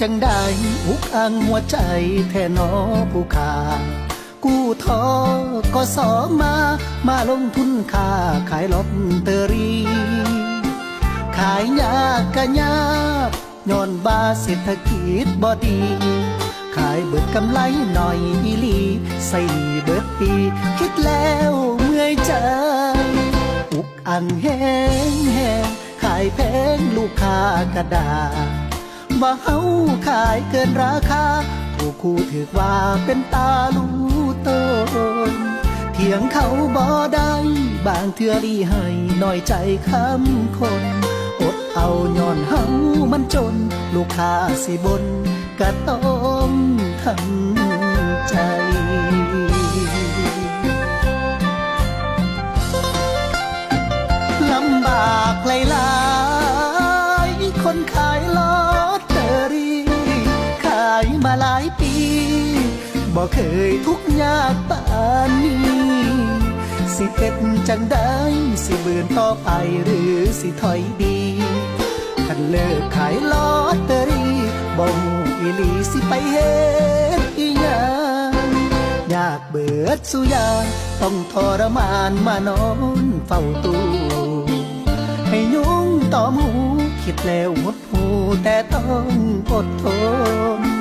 จังได้อุกอังหัวใจแท่นอผู้ขากู้ทอก็สอมา มาลงทุนค่าขายลอตเตอรี่ ขายยากกะยากย้อนบาเศรษฐกิจบ่ดี ขายเบิดกำไรหน่อยอีลี ใส่เบิดปี คิดแล้วเมื่อยใจอุกอังแห้งแห้งขายแพงลูกค้ากระดา ว่าเฮาขายเกินราคาผู้คู่ถือว่าเป็นตาลูตนเถียงเขาบ่ได้บางเทื่อรีให้น้อยใจคำคน อดเอาย้อนเฮามันจน ลูกค้าสิบนก็ต้องทำใจ มาหลายปีบ่เคยทุกยากปานนี้ สิเป็นจังได้สิเบือนต่อไปหรือสิถอยดีคันเลิกขายลอตเตอรี่บ่ฮู้อีลีสิไปเฮ็ดอีหยังอยากเบิดสุยางต้องทรมานมานอนเฝ้าตู้ให้ยุงต่อมูคิดแล้วหดหูแต่ต้องอดทน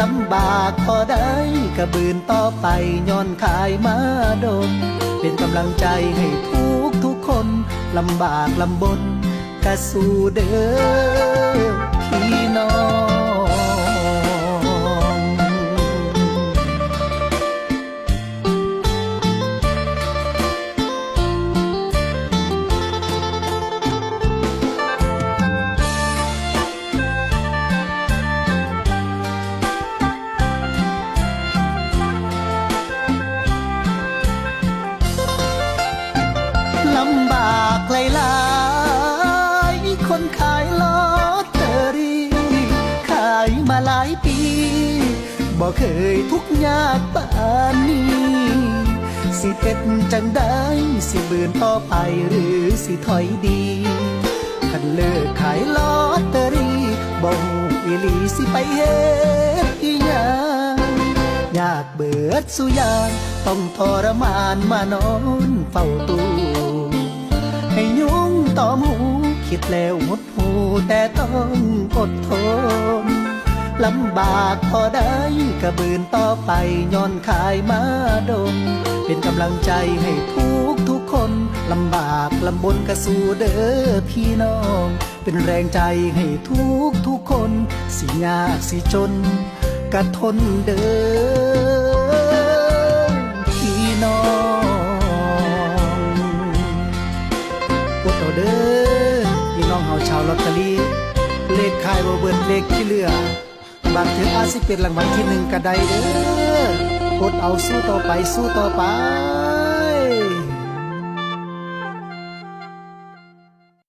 ลำบากพอได้กระบืนต่อไปย้อนขายมาดน เป็นกำลังใจให้ทุกทุกคนลำบากลำบนกะสู้เด้อพี่น้อง เคยทุกยากปานนี้ สิเป็นจังได้สิเบือนต่อไปหรือสิถอยดีคันเลิกขายลอตเตอรี่บ่ฮู้อีหลีสิไปเฮ็ดอีหยังอยากเบิดสุยางต้องทรมานมานอนเฝ้าตู้ให้ยุงต่อมูคิดแล้วหดหูแต่ต้องอดทน ลำบากพอได้กระบืนต่อไปย้อนขายมาดงเป็นกำลังใจให้ทุกทุกคนลำบากลำบนกระสูเด้อพี่น้อง เป็นแรงใจให้ทุกทุกคน สิยากสิจนกระทนเด้อพี่น้องพวกเราเด้อพี่น้องเฮาชาวลอตเตอรี่เลขขายบ่เบิดเลขที่เหลือ บางเทื่ออาจสิเป็นรางวัลที่หนึ่งก็ได้เด้ออดเอาสู้ต่อไปสู้ต่อไป